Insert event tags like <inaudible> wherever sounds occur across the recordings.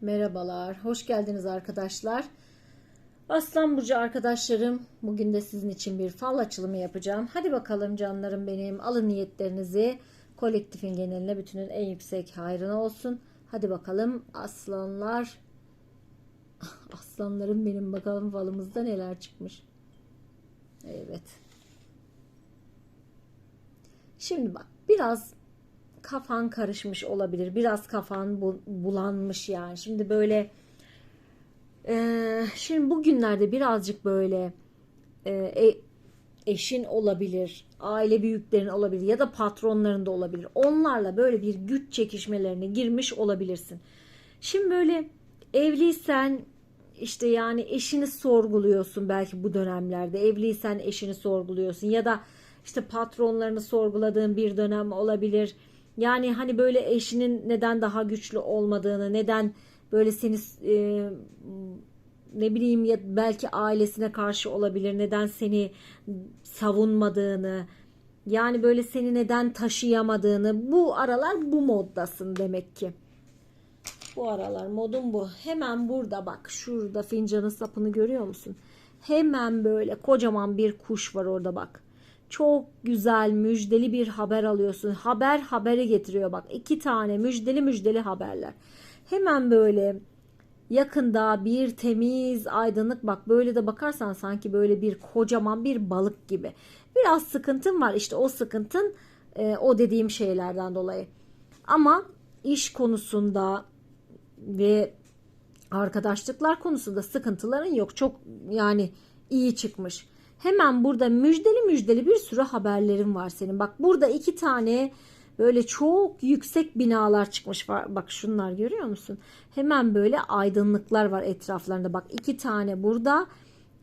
Merhabalar, hoş geldiniz arkadaşlar. Aslan Burcu arkadaşlarım, bugün de sizin için bir fal açılımı yapacağım. Hadi bakalım canlarım benim, alın niyetlerinizi. Kolektifin geneline bütünün en yüksek hayrına olsun. Hadi bakalım aslanlar. <laughs> Aslanlarım benim bakalım falımızda neler çıkmış. Evet. Şimdi bak biraz kafan karışmış olabilir. Biraz kafan bu- bulanmış yani. Şimdi böyle e, şimdi bugünlerde birazcık böyle e, e- eşin olabilir, aile büyüklerin olabilir ya da patronların da olabilir. Onlarla böyle bir güç çekişmelerine girmiş olabilirsin. Şimdi böyle evliysen işte yani eşini sorguluyorsun belki bu dönemlerde. Evliysen eşini sorguluyorsun ya da işte patronlarını sorguladığın bir dönem olabilir. Yani hani böyle eşinin neden daha güçlü olmadığını, neden böyle seni e, ne bileyim ya belki ailesine karşı olabilir, neden seni savunmadığını, yani böyle seni neden taşıyamadığını bu aralar bu moddasın demek ki. Bu aralar modum bu. Hemen burada bak şurada fincanın sapını görüyor musun? Hemen böyle kocaman bir kuş var orada bak. Çok güzel müjdeli bir haber alıyorsun. Haber haberi getiriyor bak. iki tane müjdeli müjdeli haberler. Hemen böyle yakında bir temiz aydınlık bak böyle de bakarsan sanki böyle bir kocaman bir balık gibi. Biraz sıkıntın var işte o sıkıntın e, o dediğim şeylerden dolayı. Ama iş konusunda ve arkadaşlıklar konusunda sıkıntıların yok. Çok yani iyi çıkmış. Hemen burada müjdeli müjdeli bir sürü haberlerin var senin. Bak burada iki tane böyle çok yüksek binalar çıkmış var. Bak şunlar görüyor musun? Hemen böyle aydınlıklar var etraflarında. Bak iki tane burada.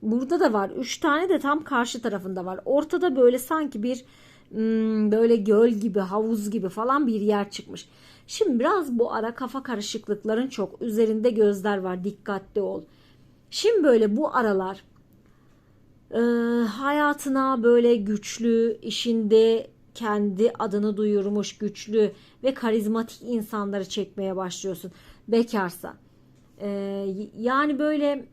Burada da var. Üç tane de tam karşı tarafında var. Ortada böyle sanki bir hmm, böyle göl gibi, havuz gibi falan bir yer çıkmış. Şimdi biraz bu ara kafa karışıklıkların çok. Üzerinde gözler var. Dikkatli ol. Şimdi böyle bu aralar e, hayatına böyle güçlü, işinde kendi adını duyurmuş güçlü ve karizmatik insanları çekmeye başlıyorsun. Bekarsa. E, yani böyle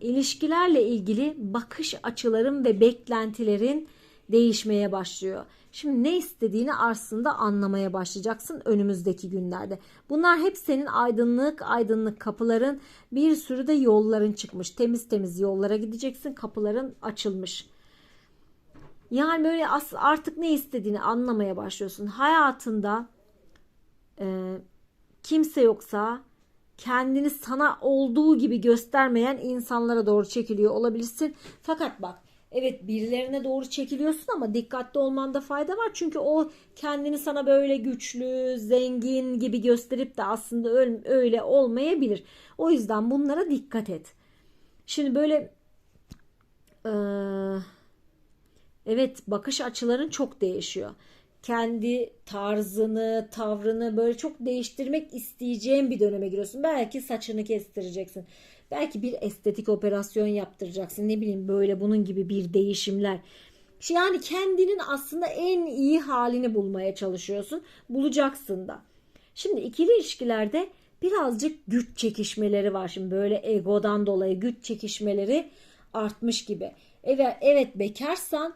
ilişkilerle ilgili bakış açıların ve beklentilerin değişmeye başlıyor. Şimdi ne istediğini aslında anlamaya başlayacaksın önümüzdeki günlerde. Bunlar hep senin aydınlık aydınlık kapıların bir sürü de yolların çıkmış. Temiz temiz yollara gideceksin. Kapıların açılmış. Yani böyle artık ne istediğini anlamaya başlıyorsun. Hayatında e, kimse yoksa kendini sana olduğu gibi göstermeyen insanlara doğru çekiliyor olabilirsin. Fakat bak evet birilerine doğru çekiliyorsun ama dikkatli olmanda fayda var. Çünkü o kendini sana böyle güçlü, zengin gibi gösterip de aslında öyle olmayabilir. O yüzden bunlara dikkat et. Şimdi böyle evet bakış açıların çok değişiyor. Kendi tarzını, tavrını böyle çok değiştirmek isteyeceğin bir döneme giriyorsun. Belki saçını kestireceksin. Belki bir estetik operasyon yaptıracaksın. Ne bileyim böyle bunun gibi bir değişimler. Yani kendinin aslında en iyi halini bulmaya çalışıyorsun. Bulacaksın da. Şimdi ikili ilişkilerde birazcık güç çekişmeleri var. Şimdi böyle egodan dolayı güç çekişmeleri artmış gibi. Evet, evet bekarsan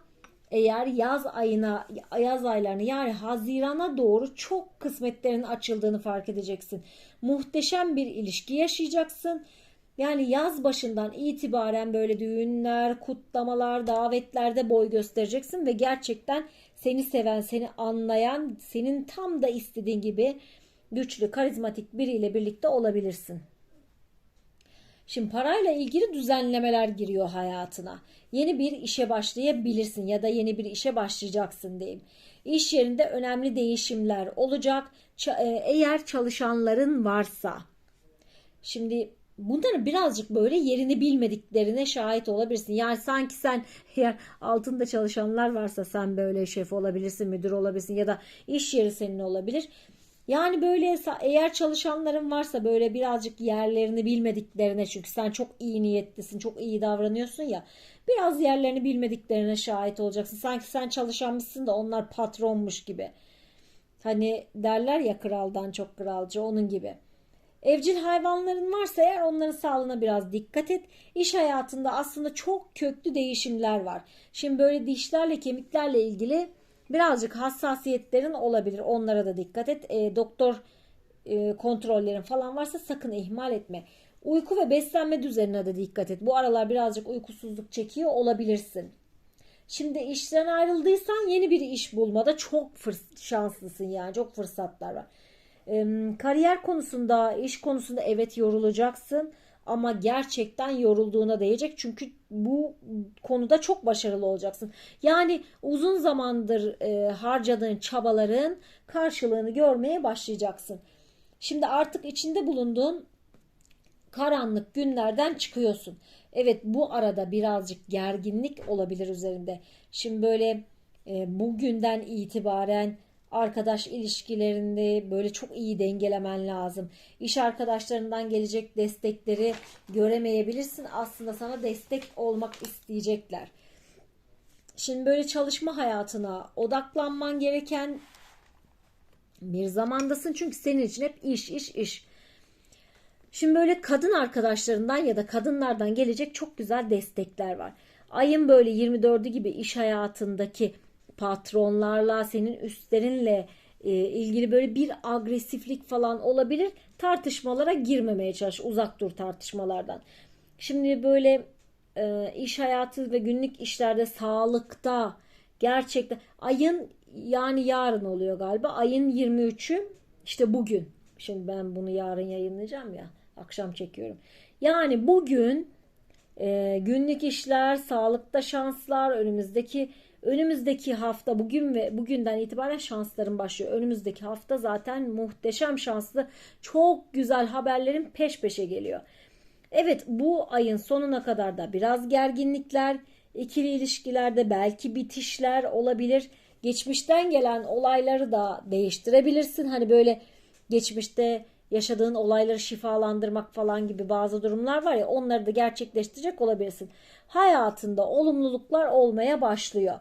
eğer yaz ayına yaz aylarını yani Haziran'a doğru çok kısmetlerin açıldığını fark edeceksin. Muhteşem bir ilişki yaşayacaksın. Yani yaz başından itibaren böyle düğünler, kutlamalar, davetlerde boy göstereceksin ve gerçekten seni seven, seni anlayan, senin tam da istediğin gibi güçlü, karizmatik biriyle birlikte olabilirsin. Şimdi parayla ilgili düzenlemeler giriyor hayatına. Yeni bir işe başlayabilirsin ya da yeni bir işe başlayacaksın diyeyim. İş yerinde önemli değişimler olacak. Eğer çalışanların varsa. Şimdi bunların birazcık böyle yerini bilmediklerine şahit olabilirsin. Yani sanki sen eğer altında çalışanlar varsa sen böyle şef olabilirsin, müdür olabilirsin ya da iş yeri senin olabilir. Yani böyle eğer çalışanların varsa böyle birazcık yerlerini bilmediklerine çünkü sen çok iyi niyetlisin, çok iyi davranıyorsun ya. Biraz yerlerini bilmediklerine şahit olacaksın. Sanki sen çalışanmışsın da onlar patronmuş gibi. Hani derler ya kraldan çok kralcı onun gibi. Evcil hayvanların varsa eğer onların sağlığına biraz dikkat et. İş hayatında aslında çok köklü değişimler var. Şimdi böyle dişlerle kemiklerle ilgili birazcık hassasiyetlerin olabilir. Onlara da dikkat et. E, doktor e, kontrollerin falan varsa sakın ihmal etme. Uyku ve beslenme düzenine de dikkat et. Bu aralar birazcık uykusuzluk çekiyor olabilirsin. Şimdi işten ayrıldıysan yeni bir iş bulmada çok şanslısın yani. Çok fırsatlar var. Ee, kariyer konusunda, iş konusunda evet yorulacaksın ama gerçekten yorulduğuna değecek. Çünkü bu konuda çok başarılı olacaksın. Yani uzun zamandır e, harcadığın çabaların karşılığını görmeye başlayacaksın. Şimdi artık içinde bulunduğun karanlık günlerden çıkıyorsun. Evet bu arada birazcık gerginlik olabilir üzerinde. Şimdi böyle e, bugünden itibaren arkadaş ilişkilerinde böyle çok iyi dengelemen lazım. İş arkadaşlarından gelecek destekleri göremeyebilirsin. Aslında sana destek olmak isteyecekler. Şimdi böyle çalışma hayatına odaklanman gereken bir zamandasın. Çünkü senin için hep iş, iş, iş. Şimdi böyle kadın arkadaşlarından ya da kadınlardan gelecek çok güzel destekler var. Ayın böyle 24'ü gibi iş hayatındaki patronlarla, senin üstlerinle e, ilgili böyle bir agresiflik falan olabilir. Tartışmalara girmemeye çalış. Uzak dur tartışmalardan. Şimdi böyle e, iş hayatı ve günlük işlerde sağlıkta gerçekten ayın yani yarın oluyor galiba. Ayın 23'ü işte bugün. Şimdi ben bunu yarın yayınlayacağım ya. Akşam çekiyorum. Yani bugün e, günlük işler, sağlıkta şanslar, önümüzdeki önümüzdeki hafta bugün ve bugünden itibaren şansların başlıyor. Önümüzdeki hafta zaten muhteşem şanslı, çok güzel haberlerin peş peşe geliyor. Evet bu ayın sonuna kadar da biraz gerginlikler, ikili ilişkilerde belki bitişler olabilir. Geçmişten gelen olayları da değiştirebilirsin. Hani böyle geçmişte yaşadığın olayları şifalandırmak falan gibi bazı durumlar var ya onları da gerçekleştirecek olabilirsin. Hayatında olumluluklar olmaya başlıyor.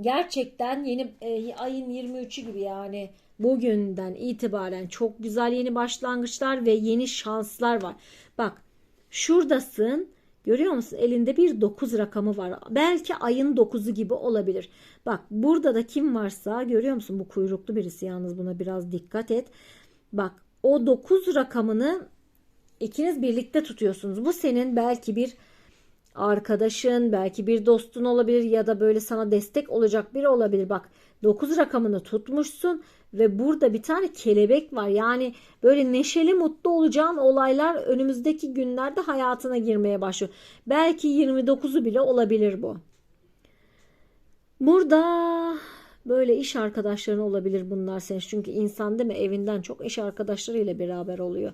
Gerçekten yeni e, ayın 23'ü gibi yani bugünden itibaren çok güzel yeni başlangıçlar ve yeni şanslar var. Bak şuradasın Görüyor musun? Elinde bir 9 rakamı var. Belki ayın 9'u gibi olabilir. Bak burada da kim varsa görüyor musun? Bu kuyruklu birisi yalnız buna biraz dikkat et. Bak o 9 rakamını ikiniz birlikte tutuyorsunuz. Bu senin belki bir arkadaşın, belki bir dostun olabilir ya da böyle sana destek olacak biri olabilir. Bak 9 rakamını tutmuşsun ve burada bir tane kelebek var. Yani böyle neşeli mutlu olacağın olaylar önümüzdeki günlerde hayatına girmeye başlıyor. Belki 29'u bile olabilir bu. Burada böyle iş arkadaşların olabilir bunlar senin. Çünkü insan değil mi evinden çok iş arkadaşlarıyla beraber oluyor.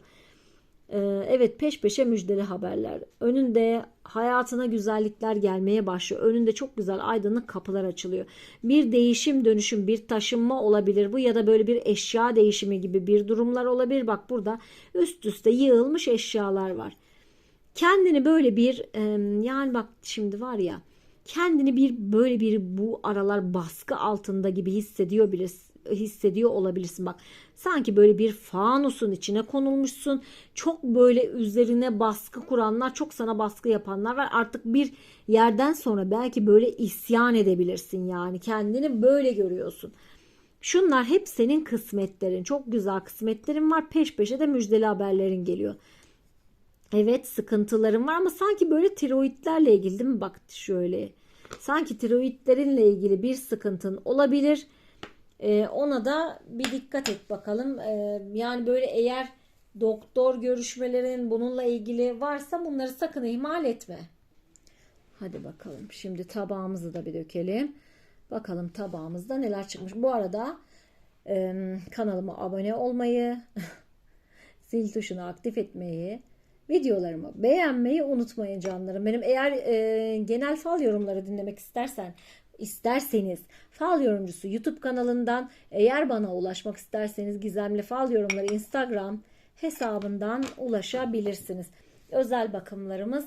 Ee, evet peş peşe müjdeli haberler. Önünde hayatına güzellikler gelmeye başlıyor. Önünde çok güzel aydınlık kapılar açılıyor. Bir değişim dönüşüm bir taşınma olabilir bu ya da böyle bir eşya değişimi gibi bir durumlar olabilir. Bak burada üst üste yığılmış eşyalar var. Kendini böyle bir yani bak şimdi var ya kendini bir böyle bir bu aralar baskı altında gibi hissediyor bilirsin hissediyor olabilirsin. Bak sanki böyle bir fanusun içine konulmuşsun. Çok böyle üzerine baskı kuranlar, çok sana baskı yapanlar var. Artık bir yerden sonra belki böyle isyan edebilirsin yani. Kendini böyle görüyorsun. Şunlar hep senin kısmetlerin. Çok güzel kısmetlerin var. Peş peşe de müjdeli haberlerin geliyor. Evet sıkıntılarım var ama sanki böyle tiroidlerle ilgili değil mi? Bak şöyle. Sanki tiroidlerinle ilgili bir sıkıntın olabilir. Ee, ona da bir dikkat et bakalım. Ee, yani böyle eğer doktor görüşmelerin bununla ilgili varsa bunları sakın ihmal etme. Hadi bakalım. Şimdi tabağımızı da bir dökelim. Bakalım tabağımızda neler çıkmış. Bu arada e, kanalıma abone olmayı, <laughs> zil tuşunu aktif etmeyi, videolarımı beğenmeyi unutmayın canlarım. Benim eğer e, genel fal yorumları dinlemek istersen isterseniz fal yorumcusu YouTube kanalından eğer bana ulaşmak isterseniz gizemli fal yorumları Instagram hesabından ulaşabilirsiniz. Özel bakımlarımız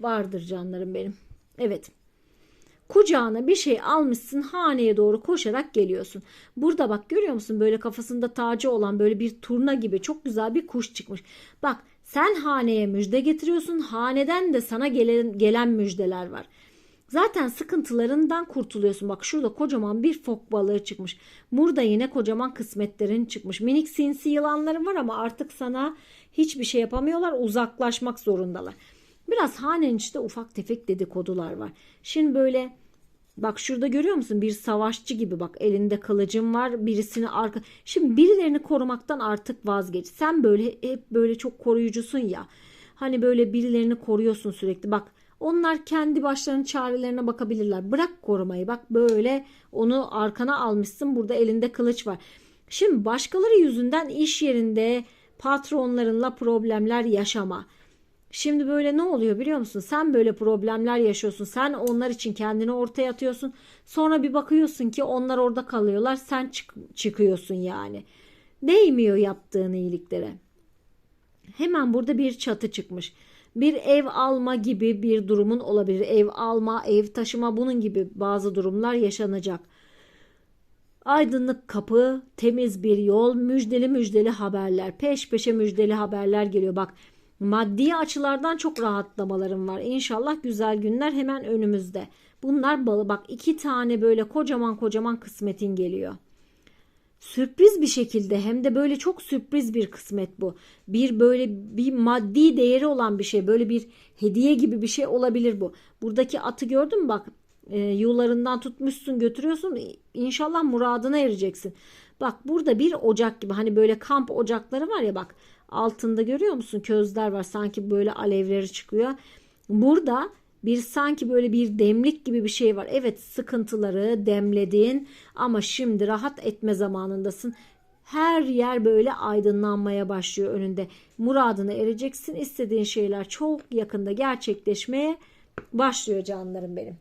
vardır canlarım benim. Evet. kucağına bir şey almışsın haneye doğru koşarak geliyorsun. Burada bak görüyor musun böyle kafasında tacı olan böyle bir turna gibi çok güzel bir kuş çıkmış. Bak sen haneye müjde getiriyorsun haneden de sana gelen, gelen müjdeler var. Zaten sıkıntılarından kurtuluyorsun. Bak şurada kocaman bir fok balığı çıkmış. Burada yine kocaman kısmetlerin çıkmış. Minik sinsi yılanların var ama artık sana hiçbir şey yapamıyorlar. Uzaklaşmak zorundalar. Biraz hanenin içinde ufak tefek dedikodular var. Şimdi böyle bak şurada görüyor musun? Bir savaşçı gibi bak elinde kılıcım var. Birisini arka. Şimdi birilerini korumaktan artık vazgeç. Sen böyle hep böyle çok koruyucusun ya. Hani böyle birilerini koruyorsun sürekli. Bak onlar kendi başlarının çarelerine bakabilirler. Bırak korumayı. Bak böyle onu arkana almışsın. Burada elinde kılıç var. Şimdi başkaları yüzünden iş yerinde patronlarınla problemler yaşama. Şimdi böyle ne oluyor biliyor musun? Sen böyle problemler yaşıyorsun. Sen onlar için kendini ortaya atıyorsun. Sonra bir bakıyorsun ki onlar orada kalıyorlar. Sen çık çıkıyorsun yani. Değmiyor yaptığın iyiliklere. Hemen burada bir çatı çıkmış. Bir ev alma gibi bir durumun olabilir. Ev alma, ev taşıma bunun gibi bazı durumlar yaşanacak. Aydınlık kapı, temiz bir yol, müjdeli müjdeli haberler. Peş peşe müjdeli haberler geliyor. Bak maddi açılardan çok rahatlamalarım var. İnşallah güzel günler hemen önümüzde. Bunlar balı bak iki tane böyle kocaman kocaman kısmetin geliyor. Sürpriz bir şekilde hem de böyle çok sürpriz bir kısmet bu. Bir böyle bir maddi değeri olan bir şey böyle bir hediye gibi bir şey olabilir bu. Buradaki atı gördün mü bak e, yularından tutmuşsun götürüyorsun İnşallah muradına ereceksin. Bak burada bir ocak gibi hani böyle kamp ocakları var ya bak altında görüyor musun közler var sanki böyle alevleri çıkıyor. Burada bir sanki böyle bir demlik gibi bir şey var. Evet sıkıntıları demledin ama şimdi rahat etme zamanındasın. Her yer böyle aydınlanmaya başlıyor önünde. Muradına ereceksin. İstediğin şeyler çok yakında gerçekleşmeye başlıyor canlarım benim.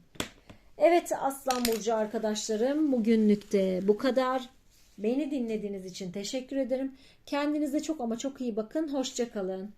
Evet Aslan Burcu arkadaşlarım bugünlük de bu kadar. Beni dinlediğiniz için teşekkür ederim. Kendinize çok ama çok iyi bakın. Hoşçakalın.